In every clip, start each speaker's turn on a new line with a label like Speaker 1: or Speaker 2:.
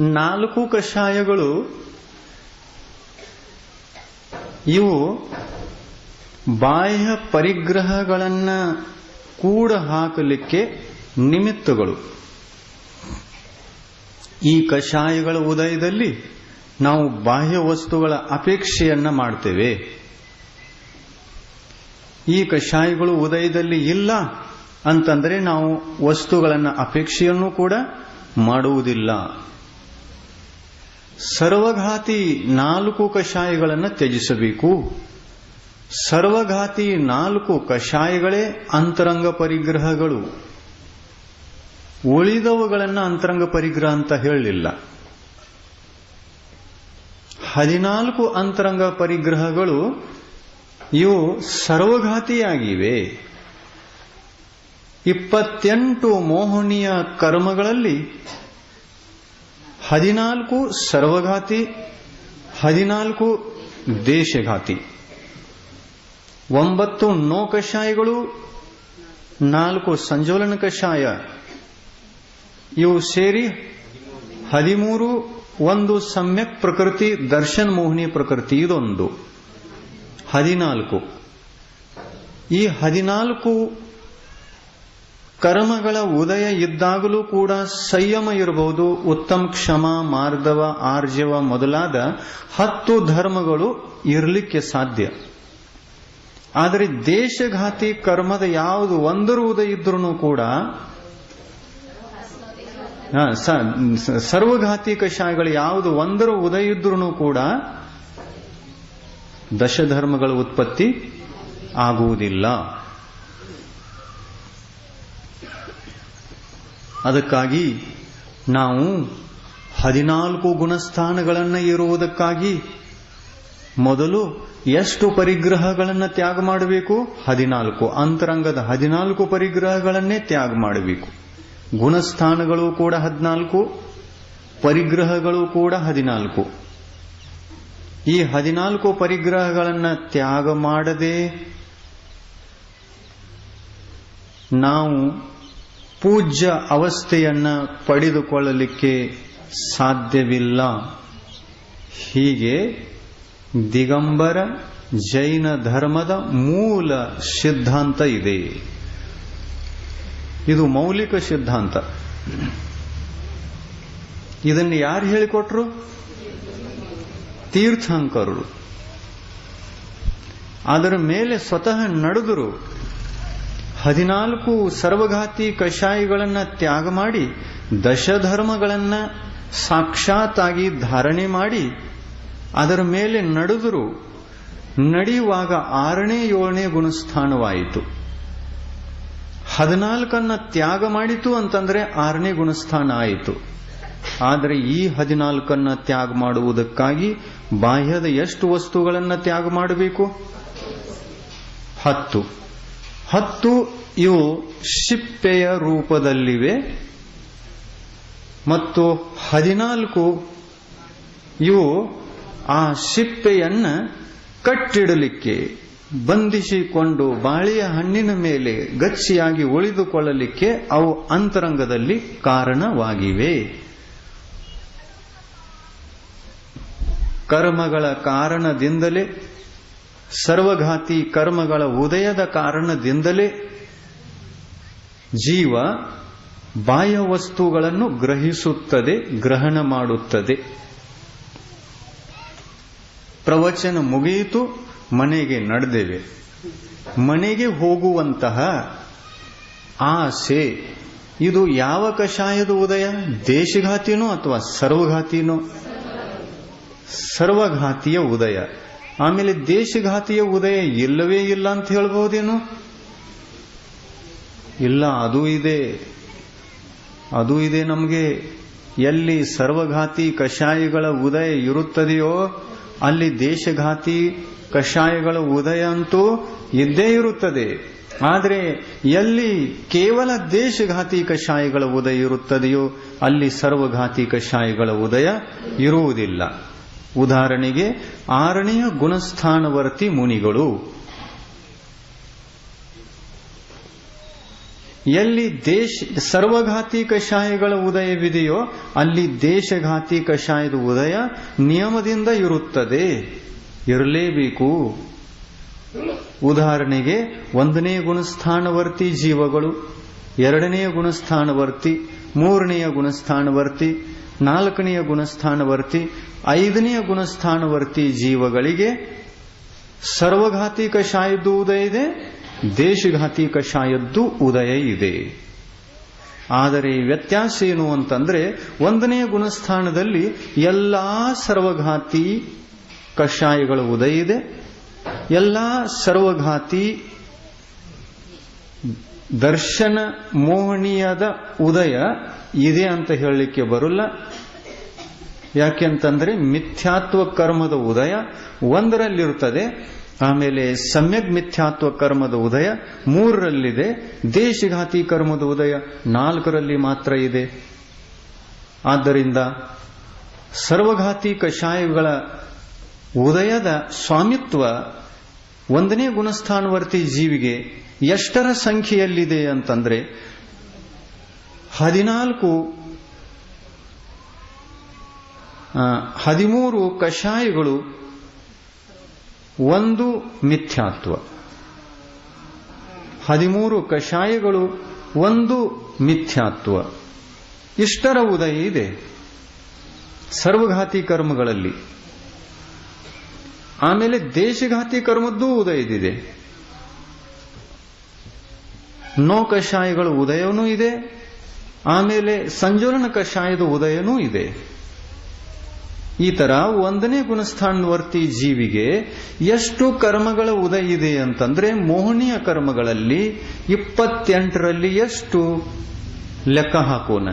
Speaker 1: ನಾಲ್ಕು ಕಷಾಯಗಳು ಇವು ಬಾಹ್ಯ ಪರಿಗ್ರಹಗಳನ್ನು ಕೂಡ ಹಾಕಲಿಕ್ಕೆ ನಿಮಿತ್ತಗಳು. ಈ ಕಷಾಯಗಳ ಉದಯದಲ್ಲಿ ನಾವು ಬಾಹ್ಯ ವಸ್ತುಗಳ ಅಪೇಕ್ಷೆಯನ್ನ ಮಾಡ್ತೇವೆ. ಈ ಕಷಾಯಗಳು ಉದಯದಲ್ಲಿ ಇಲ್ಲ ಅಂತಂದರೆ ನಾವು ವಸ್ತುಗಳನ್ನ ಅಪೇಕ್ಷೆಯನ್ನು ಕೂಡ ಮಾಡುವುದಿಲ್ಲ. ಸರ್ವಘಾತಿ ನಾಲ್ಕು ಕಷಾಯಗಳನ್ನು ತ್ಯಜಿಸಬೇಕು. ಸರ್ವಘಾತಿ ನಾಲ್ಕು ಕಷಾಯಗಳೇ ಅಂತರಂಗ ಪರಿಗ್ರಹಗಳು. ಉಳಿದವುಗಳನ್ನು ಅಂತರಂಗ ಪರಿಗ್ರಹ ಅಂತ ಹೇಳಲಿಲ್ಲ. ಹದಿನಾಲ್ಕು ಅಂತರಂಗ ಪರಿಗ್ರಹಗಳು ಇವು ಸರ್ವಘಾತಿಯಾಗಿವೆ. ಇಪ್ಪತ್ತೆಂಟು ಮೋಹನೀಯ ಕರ್ಮಗಳಲ್ಲಿ ಹದಿನಾಲ್ಕು ಸರ್ವಘಾತಿ, ಹದಿನಾಲ್ಕು ದೇಶಘಾತಿ. ಒಂಬತ್ತು ನೋ ಕಷಾಯಗಳು ನಾಲ್ಕು ಸಂಜೋಲನ ಕಷಾಯ ಇವು ಸೇರಿ ಹದಿಮೂರು ಒಂದು ಸಮ್ಯಕ್ ಪ್ರಕೃತಿ, ದರ್ಶನ್ ಮೋಹಿನಿ ಪ್ರಕೃತಿ ಇದೊಂದು. ಹದಿನಾಲ್ಕು. ಈ ಹದಿನಾಲ್ಕು ಕರ್ಮಗಳ ಉದಯ ಇದ್ದಾಗಲೂ ಕೂಡ ಸಂಯಮ ಇರಬಹುದು, ಉತ್ತಮ ಕ್ಷಮ ಮಾರ್ಧವ ಆರ್ಜವ ಮೊದಲಾದ ಹತ್ತು ಧರ್ಮಗಳು ಇರಲಿಕ್ಕೆ ಸಾಧ್ಯ. ಆದರೆ ದೇಶಘಾತಿ ಕರ್ಮದ ಯಾವುದು ಒಂದರ ಉದಯ ಇದ್ರೂ ಕೂಡ ಸರ್ವಘಾತಿ ಕಷಾಯಗಳು ಯಾವುದು ಒಂದರ ಉದಯ ಇದ್ರೂ ಕೂಡ ದಶಧರ್ಮಗಳ ಉತ್ಪತ್ತಿ ಆಗುವುದಿಲ್ಲ. ಅದಕ್ಕಾಗಿ ನಾವು ಹದಿನಾಲ್ಕು ಗುಣಸ್ಥಾನಗಳನ್ನು ಇರುವುದಕ್ಕಾಗಿ ಮೊದಲು ಎಷ್ಟು ಪರಿಗ್ರಹಗಳನ್ನು ತ್ಯಾಗ ಮಾಡಬೇಕು? ಹದಿನಾಲ್ಕು. ಅಂತರಂಗದ ಹದಿನಾಲ್ಕು ಪರಿಗ್ರಹಗಳನ್ನೇ ತ್ಯಾಗ ಮಾಡಬೇಕು. ಗುಣಸ್ಥಾನಗಳು ಕೂಡ ಹದಿನಾಲ್ಕು, ಪರಿಗ್ರಹಗಳು ಕೂಡ ಹದಿನಾಲ್ಕು. ಈ ಹದಿನಾಲ್ಕು ಪರಿಗ್ರಹಗಳನ್ನು ತ್ಯಾಗ ಮಾಡದೆ ನಾವು ಪೂಜ್ಯ ಅವಸ್ಥೆಯನ್ನು ಪಡೆದುಕೊಳ್ಳಲಿಕ್ಕೆ ಸಾಧ್ಯವಿಲ್ಲ. ಹೀಗೆ ದಿಗಂಬರ ಜೈನ ಧರ್ಮದ ಮೂಲ ಸಿದ್ಧಾಂತ ಇದೆ. ಇದು ಮೌಲಿಕ ಸಿದ್ಧಾಂತ. ಇದನ್ನು ಯಾರು ಹೇಳಿಕೊಟ್ರು? ತೀರ್ಥಂಕರರು. ಅದರ ಮೇಲೆ ಸ್ವತಃ ನಡೆದರು ಹದಿನಾಲ್ಕು ಸರ್ವಘಾತಿ ಕಷಾಯಗಳನ್ನು ತ್ಯಾಗ ಮಾಡಿ, ದಶಧರ್ಮಗಳನ್ನ ಸಾಕ್ಷಾತ್ತಾಗಿ ಧಾರಣೆ ಮಾಡಿ, ಅದರ ಮೇಲೆ ನಡೆದರು ನಡೆಯುವಾಗ ಆರನೇ ಏಳನೇ ಗುಣಸ್ಥಾನವಾಯಿತು. ಹದಿನಾಲ್ಕನ್ನ ತ್ಯಾಗ ಮಾಡಿತು ಅಂತಂದ್ರೆ ಆರನೇ ಗುಣಸ್ಥಾನ ಆಯಿತು. ಆದರೆ ಈ ಹದಿನಾಲ್ಕನ್ನ ತ್ಯಾಗ ಮಾಡುವುದಕ್ಕಾಗಿ ಬಾಹ್ಯದ ಎಷ್ಟು ವಸ್ತುಗಳನ್ನ ತ್ಯಾಗ ಮಾಡಬೇಕು? ಹತ್ತು. ಹತ್ತು ಇವು ಶಿಪ್ಪೆಯ ರೂಪದಲ್ಲಿವೆ ಮತ್ತು ಹದಿನಾಲ್ಕು ಇವು ಆ ಶಿಪ್ಪೆಯನ್ನ ಕಟ್ಟಿಡಲಿಕ್ಕೆ, ಬಂಧಿಸಿಕೊಂಡು ಬಾಳೆಯ ಹಣ್ಣಿನ ಮೇಲೆ ಗಚ್ಚಿಯಾಗಿ ಉಳಿದುಕೊಳ್ಳಲಿಕ್ಕೆ ಅವು ಅಂತರಂಗದಲ್ಲಿ ಕಾರಣವಾಗಿವೆ. ಕರ್ಮಗಳ ಕಾರಣದಿಂದಲೇ, ಸರ್ವಘಾತಿ ಕರ್ಮಗಳ ಉದಯದ ಕಾರಣದಿಂದಲೇ ಜೀವ ಬಾಹ್ಯ ವಸ್ತುಗಳನ್ನು ಗ್ರಹಿಸುತ್ತದೆ, ಗ್ರಹಣ ಮಾಡುತ್ತದೆ. ಪ್ರವಚನ ಮುಗಿಯಿತು, ಮನೆಗೆ ನಡೆದೇವೆ. ಮನೆಗೆ ಹೋಗುವಂತಹ ಆಸೆ, ಇದು ಯಾವ ಕಷಾಯದ ಉದಯ? ದೇಶಘಾತಿನೋ ಅಥವಾ ಸರ್ವಘಾತಿನೋ? ಸರ್ವಘಾತಿಯ ಉದಯ. ಆಮೇಲೆ ದೇಶಘಾತಿಯ ಉದಯ ಇಲ್ಲವೇ ಇಲ್ಲ ಅಂತ ಹೇಳ್ಬಹುದೇನು? ಇಲ್ಲ, ಅದು ಇದೆ. ಅದು ಇದೆ ನಮಗೆ. ಎಲ್ಲಿ ಸರ್ವಘಾತಿ ಕಷಾಯಗಳ ಉದಯ ಇರುತ್ತದೆಯೋ, ಅಲ್ಲಿ ದೇಶಘಾತಿ ಕಷಾಯಗಳ ಉದಯ ಅಂತೂ ಇದ್ದೇ ಇರುತ್ತದೆ. ಆದರೆ, ಎಲ್ಲಿ ಕೇವಲ ದೇಶಘಾತಿ ಕಷಾಯಗಳ ಉದಯ ಇರುತ್ತದೆಯೋ, ಅಲ್ಲಿ ಸರ್ವಘಾತಿ ಕಷಾಯಗಳ ಉದಯ ಇರುವುದಿಲ್ಲ. ಉದಾಹರಣೆಗೆ, ಆರನೆಯ ಗುಣಸ್ಥಾನವರ್ತಿ ಮುನಿಗಳು. ಎಲ್ಲಿ ದೇಶ ಸರ್ವಘಾತಿ ಕಷಾಯಗಳ ಉದಯವಿದೆಯೋ ಅಲ್ಲಿ ದೇಶಘಾತಿ ಕಷಾಯದ ಉದಯ ನಿಯಮದಿಂದ ಇರುತ್ತದೆ. ಇರಲೇಬೇಕು. ಉದಾಹರಣೆಗೆ, ಒಂದನೇ ಗುಣಸ್ಥಾನವರ್ತಿ ಜೀವಗಳು ಎರಡನೆಯ ಗುಣಸ್ಥಾನವರ್ತಿ, ಮೂರನೆಯ ಗುಣಸ್ಥಾನವರ್ತಿ, ನಾಲ್ಕನೆಯ ಗುಣಸ್ಥಾನವರ್ತಿ, ಐದನೆಯ ಗುಣಸ್ಥಾನವರ್ತಿ ಜೀವಗಳಿಗೆ ಸರ್ವಘಾತಿ ಕಷಾಯದ ಉದಯ ಇದೆ ದೇಶಘಾತಿ ಕಷಾಯದ್ದು ಉದಯ ಇದೆ. ಆದರೆ ವ್ಯತ್ಯಾಸ ಏನು ಅಂತಂದ್ರೆ ಒಂದನೇ ಗುಣಸ್ಥಾನದಲ್ಲಿ ಎಲ್ಲಾ ಸರ್ವಘಾತಿ ಕಷಾಯಗಳ ಉದಯ ಇದೆ. ಎಲ್ಲಾ ಸರ್ವಘಾತಿ ದರ್ಶನ ಮೋಹನೀಯದ ಉದಯ ಇದೆ ಅಂತ ಹೇಳಲಿಕ್ಕೆ ಬರಲ್ಲ. ಯಾಕೆಂತಂದ್ರೆ ಮಿಥ್ಯಾತ್ವ ಕರ್ಮದ ಉದಯ ಒಂದರಲ್ಲಿರುತ್ತದೆ ಆಮೇಲೆ ಸಮ್ಯಕ್ ಮಿಥ್ಯಾತ್ವ ಕರ್ಮದ ಉದಯ ಮೂರರಲ್ಲಿದೆ. ದೇಶಘಾತಿ ಕರ್ಮದ ಉದಯ ನಾಲ್ಕರಲ್ಲಿ ಮಾತ್ರ ಇದೆ. ಆದ್ದರಿಂದ ಸರ್ವಘಾತಿ ಕಷಾಯಗಳ ಉದಯದ ಸ್ವಾಮಿತ್ವ ಒಂದನೇ ಗುಣಸ್ಥಾನವರ್ತಿ ಜೀವಿಗೆ ಎಷ್ಟರ ಸಂಖ್ಯೆಯಲ್ಲಿದೆ ಅಂತಂದ್ರೆ ಹದಿನಾಲ್ಕು ಹದಿಮೂರು ಕಷಾಯಗಳು ಒಂದು ಮಿಥ್ಯಾತ್ವ. ಹದಿಮೂರು ಕಷಾಯಗಳು ಒಂದು ಮಿಥ್ಯಾತ್ವ. ಇಷ್ಟರ ಉದಯ ಇದೆ. ಸರ್ವಘಾತಿ ಕರ್ಮಗಳಲ್ಲಿ. ಆಮೇಲೆ ದೇಶಘಾತಿ ಕರ್ಮದ್ದೂ ಉದಯದಿದೆ. ನೋ ಕಷಾಯಗಳ ಉದಯವೂ ಇದೆ. ಆಮೇಲೆ ಸಂಜೋಲನ ಕಷಾಯದ ಉದಯನೂ ಇದೆ. ಈ ತರ ಒಂದನೇ ಗುಣಸ್ಥಾನವರ್ತಿ ಜೀವಿಗೆ ಎಷ್ಟು ಕರ್ಮಗಳ ಉದಯ ಇದೆ ಅಂತಂದ್ರೆ ಮೋಹನಿಯ ಕರ್ಮಗಳಲ್ಲಿ ಇಪ್ಪತ್ತೆಂಟರಲ್ಲಿ ಎಷ್ಟು ಲೆಕ್ಕ ಹಾಕೋಣ.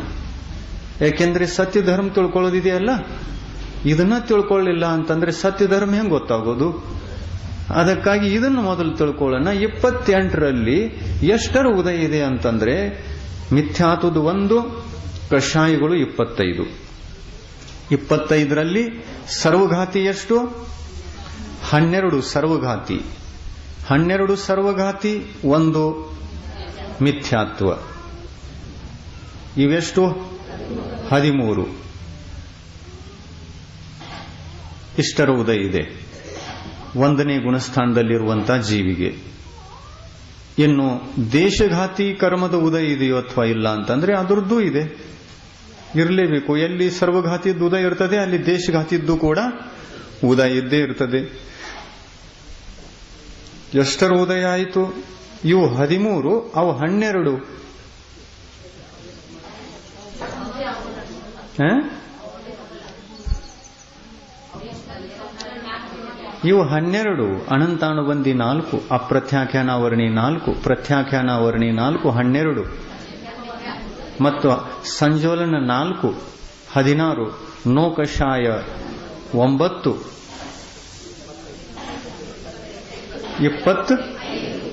Speaker 1: ಯಾಕೆಂದ್ರೆ ಸತ್ಯ ಧರ್ಮ ತಿಳ್ಕೊಳ್ಳೋದಿದೆಯಲ್ಲ? ಇದನ್ನ ತಿಳ್ಕೊಳ್ಳಿಲ್ಲ ಅಂತಂದ್ರೆ ಸತ್ಯ ಧರ್ಮ ಹೆಂಗ್ ಗೊತ್ತಾಗೋದು? ಅದಕ್ಕಾಗಿ ಇದನ್ನು ಮೊದಲು ತಿಳ್ಕೊಳ್ಳೋಣ. ಇಪ್ಪತ್ತೆಂಟರಲ್ಲಿ ಎಷ್ಟರ ಉದಯ ಇದೆ ಅಂತಂದ್ರೆ ಮಿಥ್ಯಾತುದು ಒಂದು, ಕಷಾಯಗಳು ಇಪ್ಪತ್ತೈದು. ಇಪ್ಪತ್ತೈದರಲ್ಲಿ ಸರ್ವಘಾತಿ ಎಷ್ಟು? ಹನ್ನೆರಡು ಸರ್ವಘಾತಿ. ಹನ್ನೆರಡು ಸರ್ವಘಾತಿ ಒಂದು ಮಿಥ್ಯಾತ್ವ. ಇವೆಷ್ಟು? ಹದಿಮೂರು. ಇಷ್ಟರ ಉದಯ ಇದೆ. ಒಂದನೇ ಗುಣಸ್ಥಾನದಲ್ಲಿರುವಂತಹ ಜೀವಿಗೆ. ಇನ್ನು ದೇಶಘಾತಿ ಕರ್ಮದ ಉದಯ ಇದೆಯೋ ಅಥವಾ ಇಲ್ಲ ಅಂತಂದ್ರೆ ಅದರದ್ದೂ ಇದೆ. ಇರಲೇಬೇಕು. ಎಲ್ಲಿ ಸರ್ವಘಾತಿದ್ದು ಉದಯ ಇರ್ತದೆ, ಅಲ್ಲಿ ದೇಶಘಾತಿದ್ದು ಕೂಡ ಉದಯ ಇದ್ದೇ ಇರ್ತದೆ. ಎಷ್ಟರ ಉದಯ ಆಯಿತು? ಇವು ಹದಿಮೂರು, ಅವು ಹನ್ನೆರಡು. ಇವು ಹನ್ನೆರಡು ಅನಂತಾನುಬಂಧಿ ನಾಲ್ಕು, ಅಪ್ರತ್ಯಾಖ್ಯಾನಾವರಣಿ ನಾಲ್ಕು, ಪ್ರತ್ಯಾಖ್ಯಾನಾವರಣಿ ನಾಲ್ಕು, ಹನ್ನೆರಡು. ಮತ್ತು ಸಂಜೋಲನ ನಾಲ್ಕು, ಹದಿನಾರು ನೋಕಷಾಯ ಒಂಬತ್ತು, ಇಪ್ಪತ್ತು,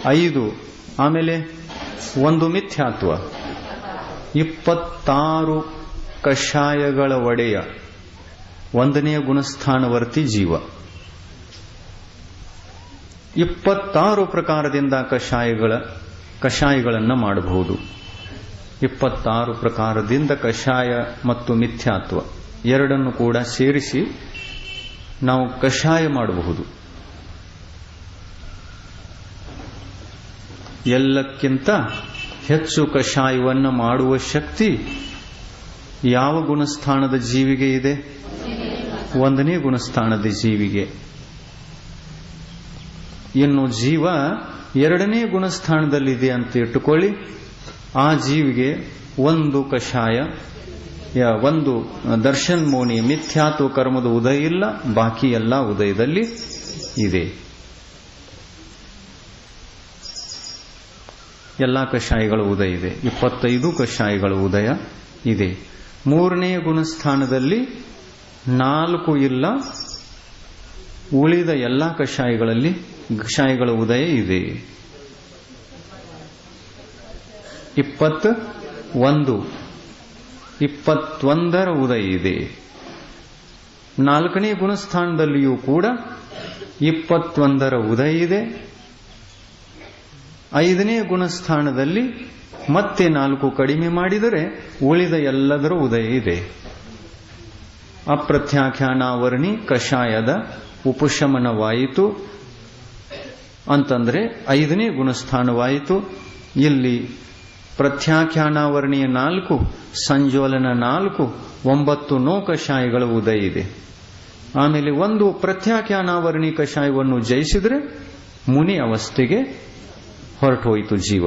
Speaker 1: ಐದು, ಆಮೇಲೆ ಒಂದು ಮಿಥ್ಯಾತ್ವ ಇಪ್ಪತ್ತಾರು ಕಷಾಯಗಳ ಒಡೆಯ, ಒಂದನೆಯ ಗುಣಸ್ಥಾನವರ್ತಿ ಜೀವ. ಇಪ್ಪತ್ತಾರು ಪ್ರಕಾರದಿಂದ ಕಷಾಯಗಳ, ಕಷಾಯಗಳನ್ನು ಮಾಡಬಹುದು. ಇಪ್ಪತ್ತಾರು ಪ್ರಕಾರದಿಂದ ಕಷಾಯ ಮತ್ತು ಮಿಥ್ಯಾತ್ವ ಎರಡನ್ನು ಕೂಡ ಸೇರಿಸಿ ನಾವು ಕಷಾಯ ಮಾಡಬಹುದು. ಎಲ್ಲಕ್ಕಿಂತ ಹೆಚ್ಚು ಕಷಾಯವನ್ನು ಮಾಡುವ ಶಕ್ತಿ ಯಾವ ಗುಣಸ್ಥಾನದ ಜೀವಿಗೆ ಇದೆ? ಒಂದನೇ ಗುಣಸ್ಥಾನದ ಜೀವಿಗೆ. ಇನ್ನು ಜೀವ ಎರಡನೇ ಗುಣಸ್ಥಾನದಲ್ಲಿದೆ ಅಂತ ಇಟ್ಟುಕೊಳ್ಳಿ. ಆ ಜೀವಿಗೆ ಒಂದು ಕಷಾಯ ಒಂದು ದರ್ಶನ್ ಮೋನಿ ಮಿಥ್ಯಾತ್ವ ಕರ್ಮದ ಉದಯ ಇಲ್ಲ, ಬಾಕಿ ಎಲ್ಲ ಉದಯದಲ್ಲಿ ಇದೆ. ಎಲ್ಲ ಕಷಾಯಗಳ ಉದಯ ಇದೆ. ಇಪ್ಪತ್ತೈದು ಕಷಾಯಗಳ ಉದಯ ಇದೆ. ಮೂರನೇ ಗುಣಸ್ಥಾನದಲ್ಲಿ ನಾಲ್ಕು ಇಲ್ಲ, ಉಳಿದ ಎಲ್ಲ ಕಷಾಯಗಳಲ್ಲಿ ಕಷಾಯಗಳ ಉದಯ ಇದೆ. ಇಪ್ಪತ್ತ ಒಂದು. ಇಪ್ಪತ್ತೊಂದರ ಉದಯ ಇದೆ. ನಾಲ್ಕನೇ ಗುಣಸ್ಥಾನದಲ್ಲಿಯೂ ಕೂಡ ಇಪ್ಪತ್ತೊಂದರ ಉದಯ ಇದೆ. ಐದನೇ ಗುಣಸ್ಥಾನದಲ್ಲಿ ಮತ್ತೆ ನಾಲ್ಕು ಕಡಿಮೆ ಮಾಡಿದರೆ ಉಳಿದ ಎಲ್ಲದರ ಉದಯ ಇದೆ. ಅಪ್ರತ್ಯಾಖ್ಯಾನಾವರಣಿ ಕಷಾಯದ ಉಪಶಮನವಾಯಿತು. ಅಂತಂದ್ರೆ ಐದನೇ ಗುಣಸ್ಥಾನವಾಯಿತು. ಇಲ್ಲಿ ಪ್ರತ್ಯಾಖ್ಯಾನಾವರ್ಣಿಯ ನಾಲ್ಕು ಸಂಜೋಲನ ನಾಲ್ಕು, ಒಂಬತ್ತು ನೋ ಕಷಾಯಗಳ ಉದಯ ಇದೆ. ಆಮೇಲೆ ಒಂದು ಪ್ರತ್ಯಾಖ್ಯಾನಾವರ್ಣಿ ಕಷಾಯವನ್ನು ಜಯಿಸಿದ್ರೆ ಮುನಿ ಅವಸ್ಥೆಗೆ ಹೊರಟು ಜೀವ.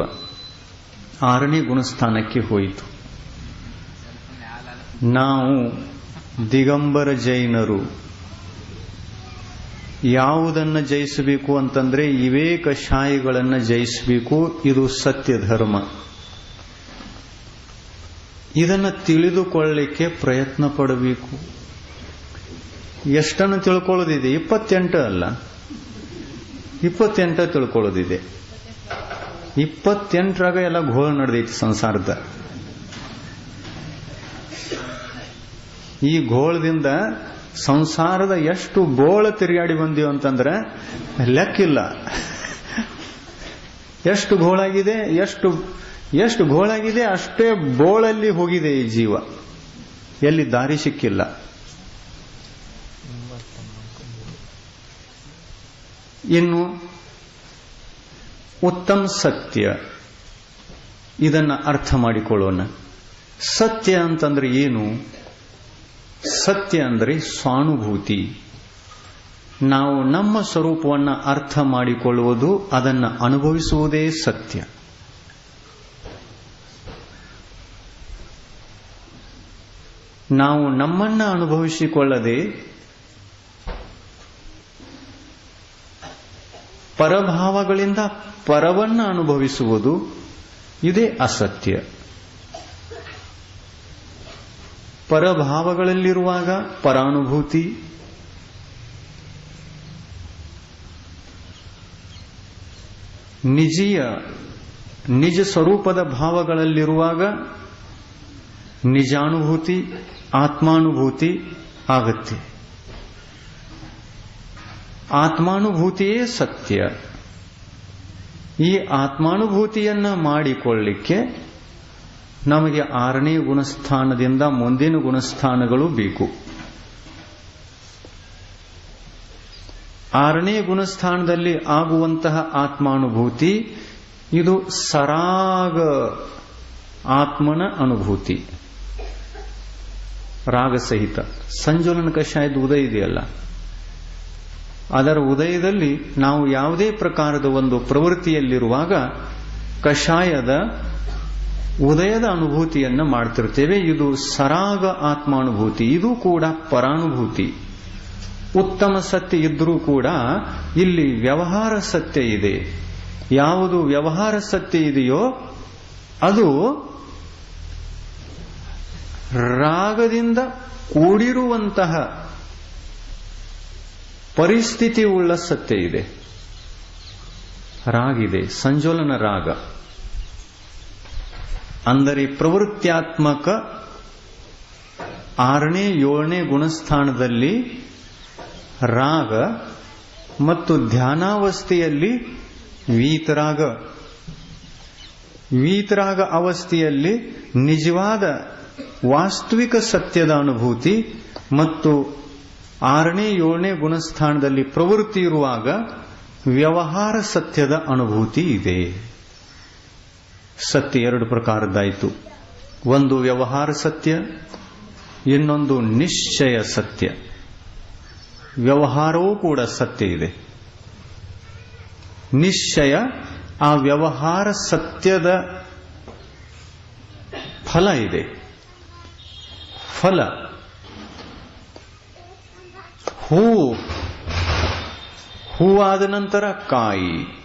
Speaker 1: ಆರನೇ ಗುಣಸ್ಥಾನಕ್ಕೆ ಹೋಯಿತು. ನಾವು ದಿಗಂಬರ ಜೈನರು. ಯಾವುದನ್ನು ಜಯಿಸಬೇಕು ಅಂತಂದ್ರೆ ಇವೇ ಕಷಾಯಗಳನ್ನು ಜಯಿಸಬೇಕು, ಇದು ಸತ್ಯ ಧರ್ಮ ಇದನ್ನು ತಿಳಿದುಕೊಳ್ಳಲಿಕ್ಕೆ ಪ್ರಯತ್ನ ಪಡಬೇಕು. ಎಷ್ಟನ್ನು ತಿಳ್ಕೊಳ್ಳೋದಿದೆ? ಇಪ್ಪತ್ತೆಂಟು ಅಲ್ಲ. ಇಪ್ಪತ್ತೆಂಟ ತಿಳ್ಕೊಳ್ಳೋದಿದೆ. ಇಪ್ಪತ್ತೆಂಟರಾಗ ಎಲ್ಲ ಘೋಳ ನಡೆದೈತಿ ಸಂಸಾರದ. ಈ ಘೋಳದಿಂದ ಸಂಸಾರದ ಎಷ್ಟು ಗೋಳ ತಿರುಗಾಡಿ ಬಂದೀವಿ ಅಂತಂದ್ರೆ ಲೆಕ್ಕಿಲ್ಲ. ಎಷ್ಟು ಗೋಳಾಗಿದೆ ಎಷ್ಟು ಎಷ್ಟು ಗೋಳಾಗಿದೆ ಅಷ್ಟೇ ಬೋಳಲ್ಲಿ ಹೋಗಿದೆ ಈ ಜೀವ. ಎಲ್ಲಿ ದಾರಿ ಸಿಕ್ಕಿಲ್ಲ. ಇನ್ನು ಉತ್ತಮ ಸತ್ಯ. ಇದನ್ನ ಅರ್ಥ ಮಾಡಿಕೊಳ್ಳೋಣ. ಸತ್ಯ ಅಂತಂದ್ರೆ ಏನು? ಸತ್ಯ ಅಂದರೆ ಸ್ವಾನುಭೂತಿ ನಾವು ನಮ್ಮ ಸ್ವರೂಪವನ್ನು ಅರ್ಥ ಮಾಡಿಕೊಳ್ಳುವುದು, ಅದನ್ನು ಅನುಭವಿಸುವುದೇ ಸತ್ಯ. ನಾವು ನಮ್ಮನ್ನ ಅನುಭವಿಸಿಕೊಳ್ಳದೆ ಪರಭಾವಗಳಿಂದ ಪರವನ್ನ ಅನುಭವಿಸುವುದು ಇದೇ ಅಸತ್ಯ. ಪರಭಾವಗಳಲ್ಲಿರುವಾಗ ಪರಾನುಭೂತಿ, ನಿಜಿಯ, ನಿಜ ಸ್ವರೂಪದ ಭಾವಗಳಲ್ಲಿರುವಾಗ ನಿಜಾನುಭೂತಿ ಆತ್ಮಾನುಭೂತಿ ಆಗುತ್ತೆ. ಆತ್ಮಾನುಭೂತಿಯೇ ಸತ್ಯ. ಈ ಆತ್ಮಾನುಭೂತಿಯನ್ನ ಮಾಡಿಕೊಳ್ಳಿಕ್ಕೆ ನಮಗೆ ಆರನೇ ಗುಣಸ್ಥಾನದಿಂದ ಮುಂದಿನ ಗುಣಸ್ಥಾನಗಳು ಬೇಕು. ಆರನೇ ಗುಣಸ್ಥಾನದಲ್ಲಿ ಆಗುವಂತಹ ಆತ್ಮಾನುಭೂತಿ ಇದು ಸರಾಗ ಆತ್ಮನ ಅನುಭೂತಿ. ರಾಗಸಹಿತ. ಸಂಜೋಲನ ಕಷಾಯದ ಉದಯ ಇದೆಯಲ್ಲ? ಅದರ ಉದಯದಲ್ಲಿ ನಾವು ಯಾವುದೇ ಪ್ರಕಾರದ ಒಂದು ಪ್ರವೃತ್ತಿಯಲ್ಲಿರುವಾಗ ಕಷಾಯದ ಉದಯದ ಅನುಭೂತಿಯನ್ನ ಮಾಡ್ತಿರ್ತೇವೆ. ಇದು ಸರಾಗ ಆತ್ಮಾನುಭೂತಿ. ಇದು ಕೂಡ ಪರಾನುಭೂತಿ. ಉತ್ತಮ ಸತ್ಯ ಇದ್ರೂ ಕೂಡ ಇಲ್ಲಿ ವ್ಯವಹಾರ ಸತ್ಯ ಇದೆ. ಯಾವುದು ವ್ಯವಹಾರ ಸತ್ಯ ಇದೆಯೋ ಅದು ರಾಗದಿಂದ ಕೂಡಿರುವಂತಹ ಪರಿಸ್ಥಿತಿ ಉಳ್ಳ ಸತ್ಯ ಇದೆ. ರಾಗಿದೆ ಸಂಜೋಲನ ರಾಗ. ಅಂದರೆ ಪ್ರವೃತ್ತ್ಯಾತ್ಮಕ ಆರನೇ ಏಳನೇ ಗುಣಸ್ಥಾನದಲ್ಲಿ ರಾಗ ಮತ್ತು ಧ್ಯಾನಾವಸ್ಥೆಯಲ್ಲಿ ವೀತರಾಗ. ವೀತರಾಗ ಅವಸ್ಥೆಯಲ್ಲಿ ನಿಜವಾದ ವಾಸ್ತವಿಕ ಸತ್ಯದ ಅನುಭೂತಿ ಮತ್ತು ಆರನೇ ಏಳನೇ ಗುಣಸ್ಥಾನದಲ್ಲಿ ಪ್ರವೃತ್ತಿ ಇರುವಾಗ ವ್ಯವಹಾರ ಸತ್ಯದ ಅನುಭೂತಿ ಇದೆ. ಸತ್ಯ ಎರಡು ಪ್ರಕಾರದ್ದಾಯಿತು. ಒಂದು ವ್ಯವಹಾರ ಸತ್ಯ, ಇನ್ನೊಂದು ನಿಶ್ಚಯ ಸತ್ಯ. ವ್ಯವಹಾರವೂ ಕೂಡ ಸತ್ಯ ಇದೆ. ನಿಶ್ಚಯ ಆ ವ್ಯವಹಾರ ಸತ್ಯದ ಫಲ ಇದೆ. ಫಲ. ಹೂವು ಹೂವಾದ ನಂತರ ಕಾಯಿ.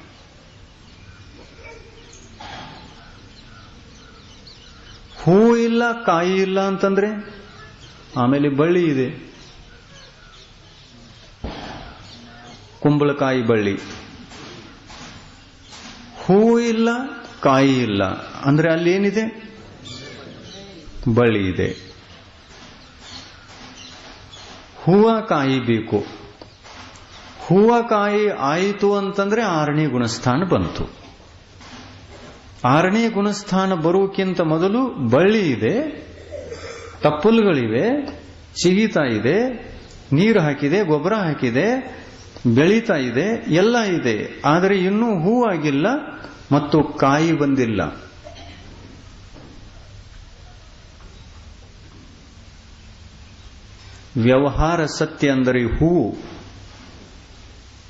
Speaker 1: ಹೂ ಇಲ್ಲ, ಕಾಯಿ ಇಲ್ಲ ಅಂತಂದ್ರೆ ಆಮೇಲೆ ಬಳ್ಳಿ ಇದೆ. ಕುಂಬಳಕಾಯಿ ಬಳ್ಳಿ. ಹೂ ಇಲ್ಲ, ಕಾಯಿ ಇಲ್ಲ. ಅಂದ್ರೆ ಅಲ್ಲಿ ಏನಿದೆ? ಬಳ್ಳಿ ಇದೆ. ಹೂವ ಕಾಯಿ ಬೇಕು ಹೂವ ಕಾಯಿ ಆಯಿತು ಅಂತಂದ್ರೆ ಆರನೇ ಗುಣಸ್ಥಾನ ಬಂತು. ಆರನೇ ಗುಣಸ್ಥಾನ ಬರುವಕ್ಕಿಂತ ಮೊದಲು ಬಳ್ಳಿ ಇದೆ, ತಪ್ಪಲುಗಳಿವೆ, ಚಿಗಿತಾ ಇದೆ, ನೀರು ಹಾಕಿದೆ, ಗೊಬ್ಬರ ಹಾಕಿದೆ, ಬೆಳೀತಾ ಇದೆ, ಎಲ್ಲ ಇದೆ. ಆದರೆ ಇನ್ನೂ ಹೂವಾಗಿಲ್ಲ ಮತ್ತು ಕಾಯಿ ಬಂದಿಲ್ಲ. ವ್ಯವಹಾರ ಸತ್ಯ ಅಂದರೆ ಹೂವು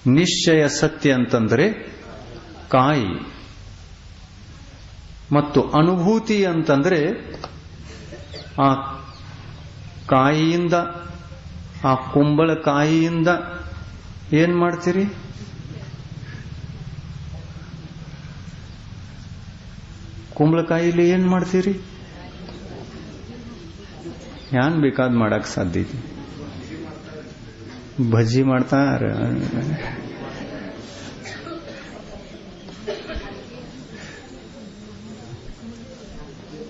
Speaker 1: ನಿಶ್ಚಯ ಸತ್ಯ ಅಂತಂದರೆ ಕಾಯಿ. ಮತ್ತು ಅನುಭೂತಿ ಅಂತಂದರೆ ಆ ಕಾಯಿಯಿಂದ, ಆ ಕುಂಬಳಕಾಯಿಯಿಂದ ಏನು ಮಾಡ್ತೀರಿ? ಕುಂಬಳಕಾಯಿಲಿ ಏನು ಮಾಡ್ತೀರಿ? ಏನು ಬೇಕಾದ್ ಮಾಡಕ್ಕೆ ಸಾಧ್ಯ ಇದೆ ಭಜ್ಜಿ ಮಾಡ್ತಾರ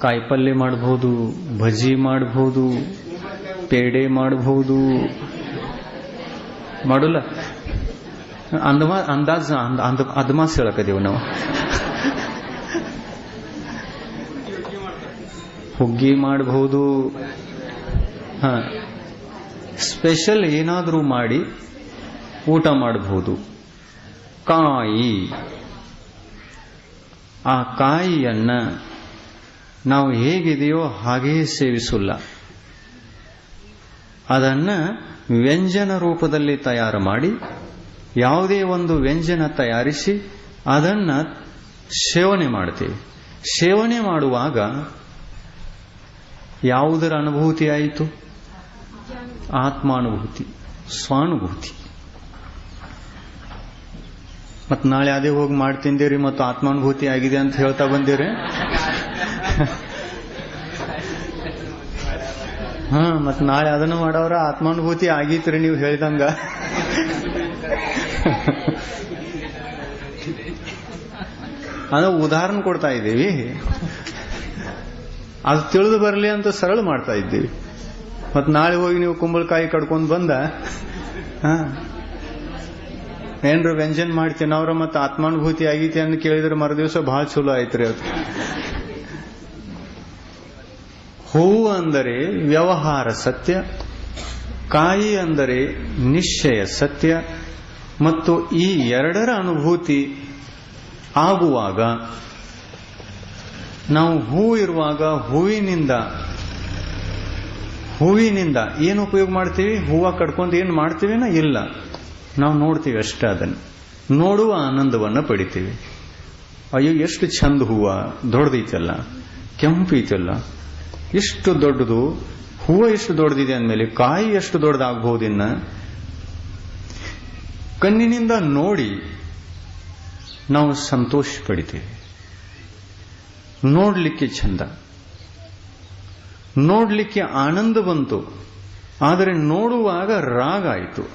Speaker 1: ಕಾಯಿಪಲ್ಯ ಮಾಡಬಹುದು ಭಜಿ ಮಾಡಬಹುದು ಪೇಡೆ ಮಾಡಬಹುದು ಮಾಡಲ್ಲ? ಅಂದಮಾ, ಅಂದಾಜ್, ಅಂದ- ಅಂದ ಅದ್ಮಾಸ್ ಹೇಳಕದೀವಿ ನಾವು. ಹುಗ್ಗಿ ಮಾಡಬಹುದು ಹ. ಸ್ಪೆಷಲ್ ಏನಾದರೂ ಮಾಡಿ ಊಟ ಮಾಡಬಹುದು ಕಾಯಿ. ಆ ಕಾಯಿಯನ್ನ ನಾವು ಹೇಗಿದೆಯೋ ಹಾಗೆಯೇ ಸೇವಿಸಲ್ಲ. ಅದನ್ನ ವ್ಯಂಜನ ರೂಪದಲ್ಲಿ ತಯಾರು ಮಾಡಿ ಯಾವುದೇ ಒಂದು ವ್ಯಂಜನ ತಯಾರಿಸಿ ಅದನ್ನ ಸೇವನೆ ಮಾಡ್ತೇವೆ. ಸೇವನೆ ಮಾಡುವಾಗ ಯಾವುದರ ಅನುಭೂತಿ ಆಯಿತು? ಆತ್ಮಾನುಭೂತಿ, ಸ್ವಾನುಭೂತಿ. ಮತ್ತೆ ನಾಳೆ ಅದೇ ಹೋಗಿ ಮಾಡಿ ಮತ್ತು ಆತ್ಮಾನುಭೂತಿ ಆಗಿದೆ ಅಂತ ಹೇಳ್ತಾ ಬಂದಿರಿ? ಹಾ, ಮತ್ ನಾಳೆ ಅದನ್ನು ಮಾಡವ್ರ ಆತ್ಮಾನುಭೂತಿ ಆಗೀತ್ರಿ ನೀವು ಹೇಳಿದಂಗ. ಅದು ಉದಾಹರಣೆ ಕೊಡ್ತಾ ಇದ್ದೀವಿ. ಅದು ತಿಳಿದು ಬರಲಿ ಅಂತ ಸರಳ ಮಾಡ್ತಾ ಇದ್ದೀವಿ. ಮತ್ ನಾಳೆ ಹೋಗಿ ನೀವು ಕುಂಬಳಕಾಯಿ ಕಡ್ಕೊಂಡು ಬಂದ, ಹಾ? ಏನ್ರ ವ್ಯಂಜನ್ ಮಾಡ್ತೀನಿ ಅವ್ರ ಮತ್ತೆ ಆತ್ಮಾನುಭೂತಿ ಆಗೈತಿ ಅಂತ ಕೇಳಿದ್ರೆ ಮರುದಿವಸ ಬಹಳ ಚಲೋ ಆಯ್ತ್ರಿ ಅದು. ಹೂವು ಅಂದರೆ ವ್ಯವಹಾರ ಸತ್ಯ, ಕಾಯಿ ಅಂದರೆ ನಿಶ್ಚಯ ಸತ್ಯ, ಮತ್ತು ಈ ಎರಡರ ಅನುಭೂತಿ ಆಗುವಾಗ, ನಾವು ಹೂ ಇರುವಾಗ ಹೂವಿನಿಂದ ಹೂವಿನಿಂದ ಏನು ಉಪಯೋಗ ಮಾಡ್ತೀವಿ? ಹೂವು ಕಡ್ಕೊಂಡು ಏನು ಮಾಡ್ತೀವಿನ? ಇಲ್ಲ. ನಾವು ನೋಡ್ತೀವಿ ಅಷ್ಟೇ ಅದನ್ನು. ನೋಡುವ ಆನಂದವನ್ನು ಪಡಿತೀವಿ. ಅಯ್ಯೋ, ಎಷ್ಟು ಚಂದ ಹೂವ. ದೊಡ್ಡದೈತಲ್ಲ. ಕೆಂಪು ಐತಲ್ಲ ಎಷ್ಟು ದೊಡ್ಡದು. ಹೂವು ಎಷ್ಟು ದೊಡ್ಡದಿದೆ ಅಂದಮೇಲೆ ಕಾಯಿ ಎಷ್ಟು ದೊಡ್ಡದಾಗಬಹುದು ಇನ್ನ ಕಣ್ಣಿನಿಂದ ನೋಡಿ ನಾವು ಸಂತೋಷ ಪಡಿತೀವಿ. ನೋಡಲಿಕ್ಕೆ ಚಂದ. ನೋಡ್ಲಿಕ್ಕೆ ಆನಂದ ಬಂತು. ಆದರೆ ನೋಡುವಾಗ ರಾಗ ಆಯಿತು.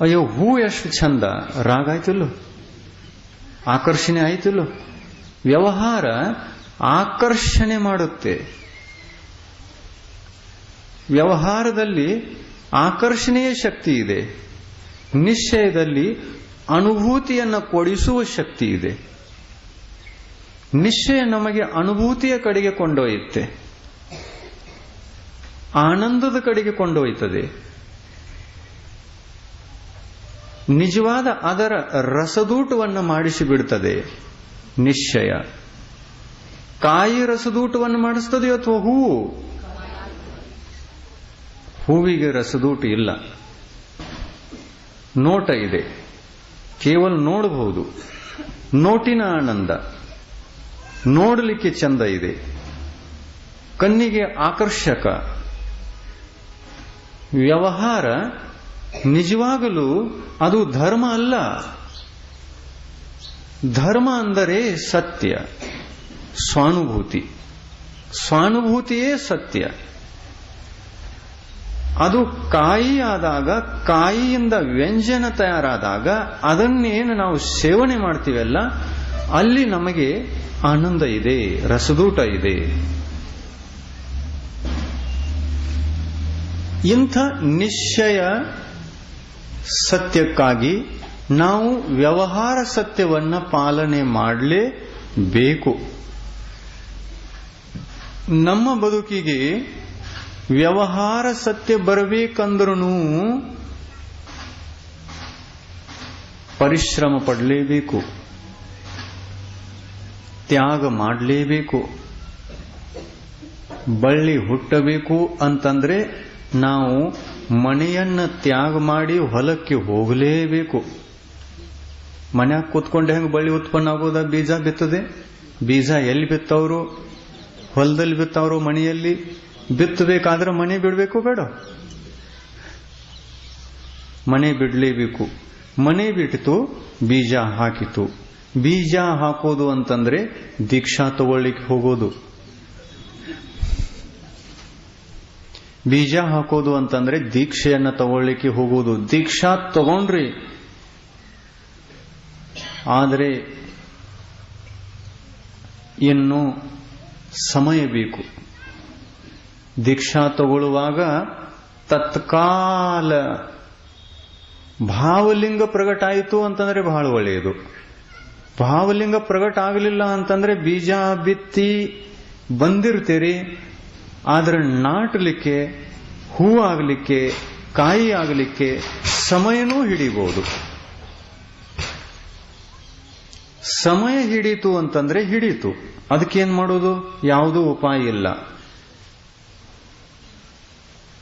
Speaker 1: ಅಯ್ಯೋ, ಹೂ ಎಷ್ಟು ಚಂದ. ರಾಗ ಆಯ್ತಿಲ್ಲೋ? ಆಕರ್ಷಣೆ ಆಯ್ತಿಲ್ಲೋ? ವ್ಯವಹಾರ ಆಕರ್ಷಣೆ ಮಾಡುತ್ತೆ. ವ್ಯವಹಾರದಲ್ಲಿ ಆಕರ್ಷಣೆಯ ಶಕ್ತಿ ಇದೆ. ನಿಶ್ಚಯದಲ್ಲಿ ಅನುಭೂತಿಯನ್ನು ಕೊಡಿಸುವ ಶಕ್ತಿ ಇದೆ. ನಿಶ್ಚಯ ನಮಗೆ ಅನುಭೂತಿಯ ಕಡೆಗೆ ಕೊಂಡೊಯ್ಯುತ್ತೆ. ಆನಂದದ ಕಡೆಗೆ ಕೊಂಡೊಯ್ತದೆ. ನಿಜವಾದ ಅದರ ರಸದೂಟವನ್ನು ಮಾಡಿಸಿಬಿಡ್ತದೆ ನಿಶ್ಚಯ. ಕಾಯಿ ರಸದೂಟವನ್ನು ಮಾಡಿಸ್ತದೆ ಅಥವಾ ಹೂವು ಹೂವಿಗೆ ರಸದೂಟ ಇಲ್ಲ. ನೋಟ ಇದೆ. ಕೇವಲ ನೋಡಬಹುದು. ನೋಟಿನ ಆನಂದ. ನೋಡಲಿಕ್ಕೆ ಚಂದ ಇದೆ. ಕಣ್ಣಿಗೆ ಆಕರ್ಷಕ. ವ್ಯವಹಾರ ನಿಜವಾಗಲೂ ಅದು ಧರ್ಮ ಅಲ್ಲ. ಧರ್ಮ ಅಂದರೆ ಸತ್ಯ. ಸ್ವಾನುಭೂತಿ. ಸ್ವಾನುಭೂತಿಯೇ ಸತ್ಯ. ಅದು ಕಾಯಿಯಾದಾಗ, ಕಾಯಿಯಿಂದ ವ್ಯಂಜನ ತಯಾರಾದಾಗ ಅದನ್ನೇನು ನಾವು ಸೇವನೆ ಮಾಡ್ತೀವಲ್ಲ, ಅಲ್ಲಿ ನಮಗೆ ಆನಂದ ಇದೆ, ರಸದೂಟ ಇದೆ. ಇಂಥ ನಿಶ್ಚಯ ಸತ್ಯಕ್ಕಾಗಿ ನಾವು ವ್ಯವಹಾರ ಸತ್ಯವನ್ನು ಪಾಲನೆ ಮಾಡಲೇಬೇಕು. ನಮ್ಮ ಬದುಕಿಗೆ ವ್ಯವಹಾರ ಸತ್ಯ ಬರಬೇಕಂದ್ರೂ ಪರಿಶ್ರಮ ಪಡಲೇಬೇಕು. ತ್ಯಾಗ ಮಾಡಲೇಬೇಕು. ಬಳ್ಳಿ ಹುಟ್ಟಬೇಕು ಅಂತಂದ್ರೆ ನಾವು ಮನೆಯನ್ನ ತ್ಯಾಗ ಮಾಡಿ ಹೊಲಕ್ಕೆ ಹೋಗಲೇಬೇಕು. ಮನ್ಯಾಗ ಕೂತ್ಕೊಂಡು ಹೆಂಗೆ ಬಳ್ಳಿ ಉತ್ಪನ್ನ ಆಗೋದ? ಬೀಜ ಬಿತ್ತದೆ. ಬೀಜ ಎಲ್ಲಿ ಬಿತ್ತವರು? ಹೊಲದಲ್ಲಿ ಬಿತ್ತವರು ಮನೆಯಲ್ಲಿ? ಬಿತ್ತಬೇಕಾದ್ರೆ ಮನೆ ಬಿಡಬೇಕು ಬೇಡ. ಮನೆ ಬಿಡಲೇಬೇಕು. ಮನೆ ಬಿಟ್ಟಿತು, ಬೀಜ ಹಾಕಿತು. ಬೀಜ ಹಾಕೋದು ಅಂತಂದ್ರೆ ದೀಕ್ಷಾ ತಗೊಳ್ಳಿಕ್ಕೆ ಹೋಗೋದು. ಬೀಜ ಹಾಕೋದು ಅಂತಂದ್ರೆ ದೀಕ್ಷೆಯನ್ನ ತಗೊಳ್ಳಿಕ್ಕೆ ಹೋಗೋದು. ದೀಕ್ಷಾ ತಗೊಂಡ್ರಿ. ಆದರೆ ಇನ್ನು ಸಮಯ ಬೇಕು. ದೀಕ್ಷಾ ತಗೊಳ್ಳುವಾಗ ತತ್ಕಾಲ ಭಾವಲಿಂಗ ಪ್ರಗಟಾಯಿತು ಅಂತಂದ್ರೆ ಬಹಳ ಒಳ್ಳೆಯದು. ಭಾವಲಿಂಗ ಪ್ರಕಟ ಆಗಲಿಲ್ಲ ಅಂತಂದ್ರೆ ಬೀಜ, ಬಿತ್ತಿ ಬಂದಿರ್ತೀರಿ. ಆದ್ರೆ ನಾಟಲಿಕ್ಕೆ, ಹೂ ಆಗಲಿಕ್ಕೆ, ಕಾಯಿ ಆಗಲಿಕ್ಕೆ ಸಮಯನೂ ಹಿಡಿಬಹುದು ಸಮಯ ಹಿಡೀತು ಅಂತಂದ್ರೆ ಹಿಡೀತು. ಅದಕ್ಕೇನ್ ಮಾಡೋದು? ಯಾವುದೂ ಉಪಾಯ ಇಲ್ಲ.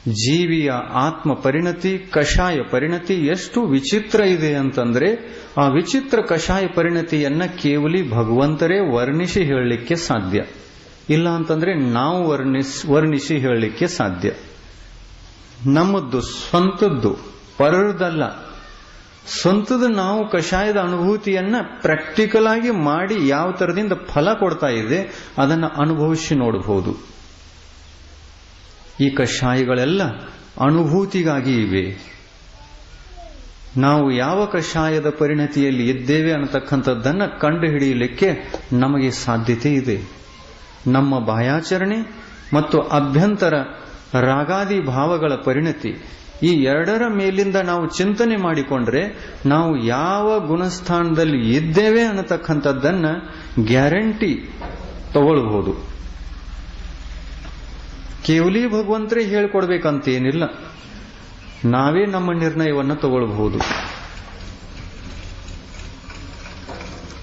Speaker 1: ಜೀವಿಯ ಆತ್ಮ ಪರಿಣತಿ, ಕಷಾಯ ಪರಿಣತಿ ಎಷ್ಟು ವಿಚಿತ್ರ ಇದೆ ಅಂತಂದ್ರೆ ಆ ವಿಚಿತ್ರ ಕಷಾಯ ಪರಿಣತಿಯನ್ನ ಕೇವಲ ಭಗವಂತರೇ ವರ್ಣಿಸಿ ಹೇಳಲಿಕ್ಕೆ ಸಾಧ್ಯ. ಇಲ್ಲ ಅಂತಂದ್ರೆ ನಾವು ವರ್ಣಿಸ್, ವರ್ಣಿಸಿ ಹೇಳಲಿಕ್ಕೆ ಸಾಧ್ಯ. ನಮ್ಮದ್ದು ಸ್ವಂತದ್ದು, ಪರರದಲ್ಲ. ಸ್ವಂತದ ನಾವು ಕಷಾಯದ ಅನುಭೂತಿಯನ್ನ ಪ್ರಾಕ್ಟಿಕಲ್ ಆಗಿ ಮಾಡಿ ಯಾವ ತರದಿಂದ ಫಲ ಕೊಡ್ತಾ ಇದೆ, ಅದನ್ನು ಅನುಭವಿಸಿ ನೋಡಬಹುದು ಈ ಕಷಾಯಗಳೆಲ್ಲ ಅನುಭೂತಿಗಾಗಿ ಇವೆ. ನಾವು ಯಾವ ಕಷಾಯದ ಪರಿಣತಿಯಲ್ಲಿ ಇದ್ದೇವೆ ಅನ್ನತಕ್ಕಂಥದ್ದನ್ನ ಕಂಡುಹಿಡಿಯಲಿಕ್ಕೆ ನಮಗೆ ಸಾಧ್ಯತೆ ಇದೆ. ನಮ್ಮ ಬಾಯಾಚರಣೆ ಮತ್ತು ಅಭ್ಯಂತರ ರಾಗಾದಿ ಭಾವಗಳ ಪರಿಣತಿ ಈ ಎರಡರ ಮೇಲಿಂದ ನಾವು ಚಿಂತನೆ ಮಾಡಿಕೊಂಡ್ರೆ ನಾವು ಯಾವ ಗುಣಸ್ಥಾನದಲ್ಲಿ ಇದ್ದೇವೆ ಅನ್ನತಕ್ಕಂಥದ್ದನ್ನ ಗ್ಯಾರಂಟಿ ತಗೊಳ್ಬಹುದು. ಕೇವಲಿ ಭಗವಂತರೇ ಹೇಳ್ಕೊಡ್ಬೇಕಂತೇನಿಲ್ಲ ನಾವೇ ನಮ್ಮ ನಿರ್ಣಯವನ್ನು ತಗೊಳ್ಬಹುದು.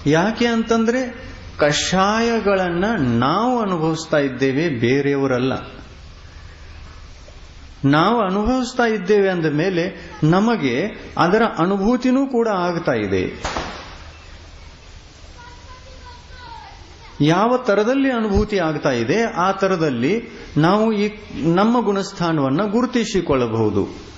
Speaker 1: ಯಾಕೆ ಅಂತಂದ್ರೆ ಕಷಾಯಗಳನ್ನ ನಾವು ಅನುಭವಿಸ್ತಾ ಇದ್ದೇವೆ, ಬೇರೆಯವರಲ್ಲ. ನಾವು ಅನುಭವಿಸ್ತಾ ಇದ್ದೇವೆ ಅಂದ ಮೇಲೆ ನಮಗೆ ಅದರ ಅನುಭೂತಿನೂ ಕೂಡ ಆಗ್ತಾ ಇದೆ. ಯಾವ ತರದಲ್ಲಿ ಅನುಭೂತಿ ಆಗ್ತಾ ಇದೆ ಆ ತರದಲ್ಲಿ ನಾವು ಈ ನಮ್ಮ ಗುಣಸ್ಥಾನವನ್ನು ಗುರುತಿಸಿಕೊಳ್ಳಬಹುದು.